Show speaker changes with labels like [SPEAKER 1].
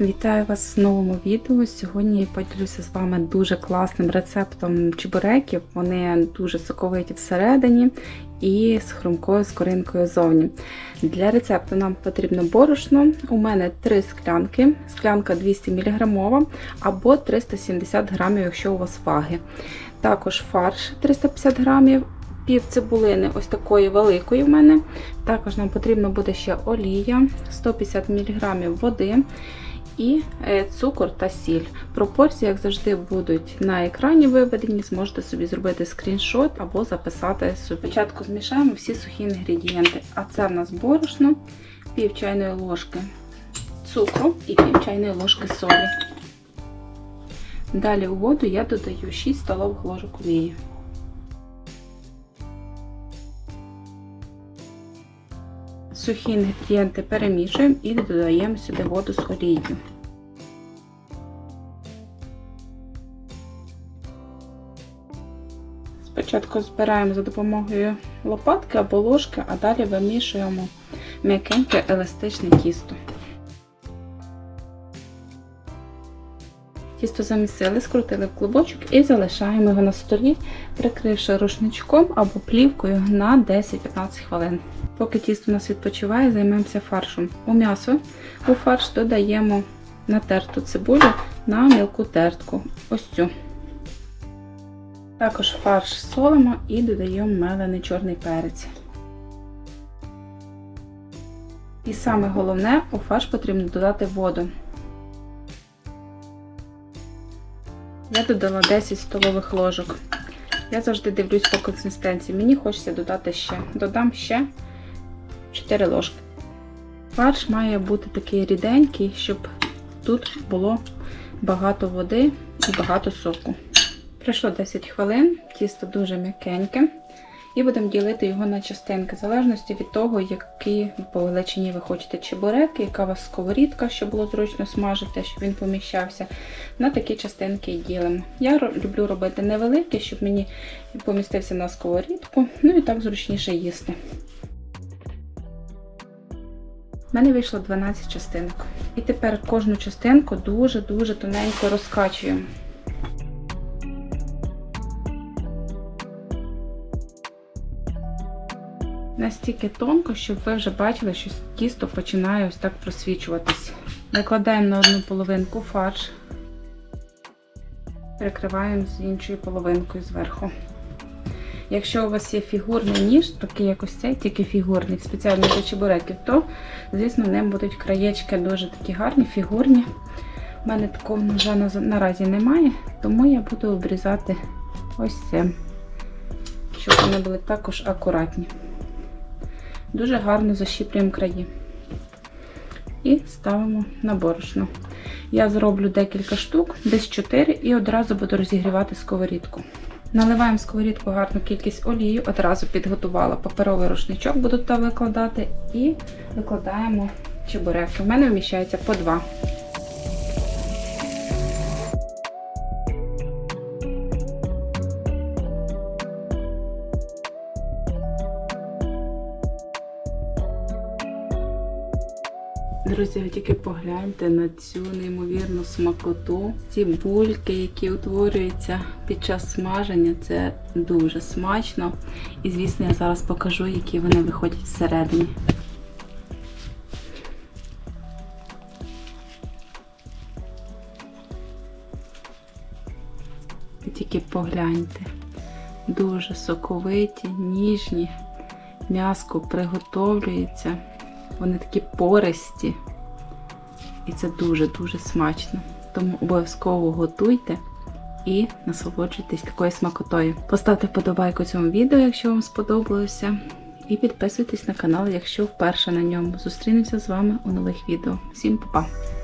[SPEAKER 1] Вітаю вас в новому відео. Сьогодні я поділюся з вами дуже класним рецептом чебуреків. Вони дуже соковиті всередині і з хрумкою скоринкою зовні. Для рецепту нам потрібно борошно. У мене 3 склянки, склянка 200 мг або 370 г, якщо у вас ваги. Також фарш 350 г. Пів цибулини ось такої великої в мене. Також нам потрібно буде ще олія, 150 мг води і е, цукор та сіль. Пропорції, як завжди, будуть на екрані виведені, зможете собі зробити скріншот або записати собі. Спочатку змішаємо всі сухі інгредієнти. А це в нас борошно, пів чайної ложки цукру і пів чайної ложки солі. Далі у воду я додаю 6 столових ложок олії. Сухі інгредієнти перемішуємо і додаємо сюди воду з олією. Спочатку збираємо за допомогою лопатки або ложки, а далі вимішуємо м'якеньке еластичне тісто. Тісто замісили, скрутили в клубочок і залишаємо його на столі, прикривши рушничком або плівкою на 10-15 хвилин. Поки тісто у нас відпочиває, займемося фаршем. У м'ясо у фарш додаємо натерту цибулю на мілку тертку. Ось цю. Також фарш солимо і додаємо мелений чорний перець. І саме головне, у фарш потрібно додати воду. Я додала 10 столових ложок. Я завжди дивлюсь по консистенції. Мені хочеться додати ще. Додам ще 4 ложки. Фарш має бути такий ріденький, щоб тут було багато води і багато соку. Пройшло 10 хвилин, тісто дуже м'якеньке. І будемо ділити його на частинки, в залежності від того, які по величині ви хочете чебуреки, яка у вас сковорідка, щоб було зручно смажити, щоб він поміщався. На такі частинки і ділимо. Я люблю робити невеликі, щоб мені помістився на сковорідку, ну і так зручніше їсти. У мене вийшло 12 частинок. І тепер кожну частинку дуже-дуже тоненько розкачуємо. Настільки тонко, щоб ви вже бачили, що тісто починає ось так просвічуватись. Накладаємо на одну половинку фарш, перекриваємо з іншою половинкою зверху. Якщо у вас є фігурний ніж, такий як ось цей, тільки фігурний, спеціально для чебуреків, то, звісно, ним будуть краєчки дуже такі гарні, фігурні. У мене такого ножа наразі немає, тому я буду обрізати ось цим, щоб вони були також акуратні. Дуже гарно защіплюємо краї. І ставимо на борошно. Я зроблю декілька штук, десь 4, і одразу буду розігрівати сковорідку. Наливаємо в сковорідку гарну кількість олії, одразу підготувала паперовий рушничок, буду туди викладати, і викладаємо чебуреки. У мене вміщається по два. Друзі, тільки погляньте на цю неймовірну смакоту. Ці бульки, які утворюються під час смаження, це дуже смачно. І, звісно, я зараз покажу, які вони виходять всередині. Тільки погляньте. Дуже соковиті, ніжні, м'яско приготовлюється. Вони такі пористі. І це дуже-дуже смачно. Тому обов'язково готуйте і насолоджуйтесь такою смакотою. Поставте вподобайку цьому відео, якщо вам сподобалося. І підписуйтесь на канал, якщо вперше на ньому. Зустрінемося з вами у нових відео. Всім па-па!